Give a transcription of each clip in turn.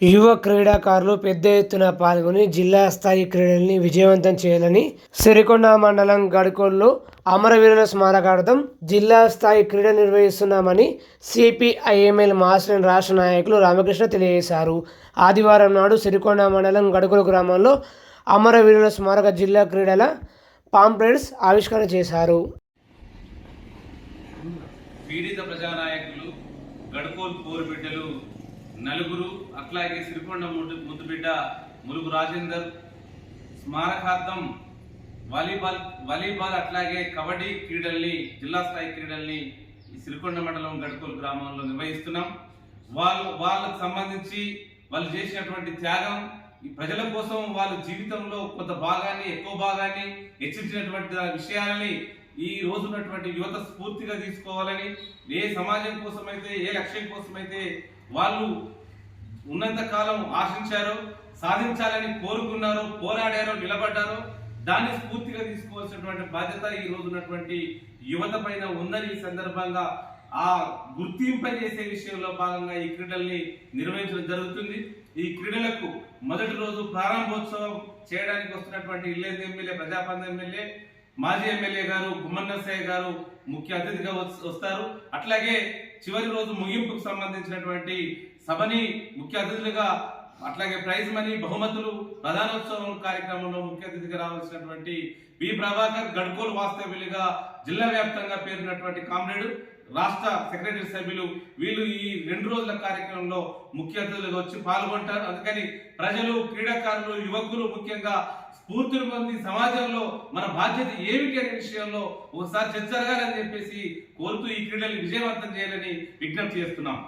యువ క్రీడాకారులు పెద్ద ఎత్తున పాల్గొని జిల్లా స్థాయి క్రీడల్ని విజయవంతం చేయాలని సిరికొండ మండలం గడికోల్లో అమరవీరుల స్మారకార్థం జిల్లా స్థాయి క్రీడ నిర్వహిస్తున్నామని సిపిఐఎంఎల్ మాస్టర్ రాష్ట్ర నాయకులు రామకృష్ణ తెలియజేశారు. ఆదివారం నాడు సిరికొండ మండలం గడుకోలు గ్రామంలో అమరవీరుల స్మారక జిల్లా క్రీడల పాంప్లెట్స్ ఆవిష్కరణ చేశారు. పీడిత ప్రజానాయకులు గడుకోలు పోరు బిడ్డలు నలుగురు అట్లాగే సిరికొండ ముద్దు ముద్దుబిడ్డ ములుగు రాజేందర్ స్మారకార్థం వాలీబాల్ వాలీబాల్ అట్లాగే కబడ్డీ క్రీడల్ని జిల్లా స్థాయి క్రీడల్ని ఈ సిరికొండ మండలం గడుకోలు గ్రామంలో నిర్వహిస్తున్నాం. వాళ్ళు వాళ్ళకు సంబంధించి వాళ్ళు చేసినటువంటి త్యాగం ఈ ప్రజల కోసం వాళ్ళ జీవితంలో కొంత భాగాన్ని ఎక్కువ భాగాన్ని హెచ్చించినటువంటి విషయాలని ఈ రోజు ఉన్నటువంటి యువత స్ఫూర్తిగా తీసుకోవాలని ఏ సమాజం కోసమైతే ఏ లక్ష్యం కోసమైతే వాళ్ళు ఉన్నంత కాలం ఆశించారో సాధించాలని కోరుకున్నారో పోరాడారో నిలబడ్డారో దాన్ని స్ఫూర్తిగా తీసుకోవాల్సినటువంటి బాధ్యత ఈ రోజు ఉన్నటువంటి యువత పైన ఉందని ఈ సందర్భంగా ఆ గుర్తింప చేసే విషయంలో భాగంగా ఈ క్రీడల్ని నిర్వహించడం జరుగుతుంది. ఈ క్రీడలకు మొదటి రోజు ప్రారంభోత్సవం చేయడానికి వస్తున్నటువంటి ఇల్లేంది ఎమ్మెల్యే ప్రజాపంద ఎమ్మెల్యే మాజీ ఎమ్మెల్యే గారు గుమ్మన్ గారు ముఖ్య అతిథిగా వస్తారు. అట్లాగే చివరి రోజు ముగింపుకు సంబంధించినటువంటి సభని ముఖ్య అతిథులుగా అట్లాగే ప్రైజ్ మనీ బహుమతులు ప్రధానోత్సవం కార్యక్రమంలో ముఖ్య అతిథిగా రావాల్సినటువంటి బి ప్రభాకర్ గడ్కోల్ వాస్తవ్యులుగా జిల్లా వ్యాప్తంగా పేరున్నటువంటి కామ్రేడ్. రాష్ట్ర సెక్రటరీ సభ్యులు వీళ్ళు ఈ రెండు రోజుల కార్యక్రమంలో ముఖ్య అతిథులుగా వచ్చి పాల్గొంటారు. అందుకని ప్రజలు క్రీడాకారులు యువకులు ముఖ్యంగా స్ఫూర్తిని పొంది సమాజంలో మన బాధ్యత ఏమిటి అనే విషయంలో ఒకసారి చర్చ జరగాలని చెప్పేసి కోరుతూ ఈ క్రీడల్ని విజయవంతం చేయాలని విజ్ఞప్తి చేస్తున్నాం.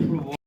ఇప్పుడు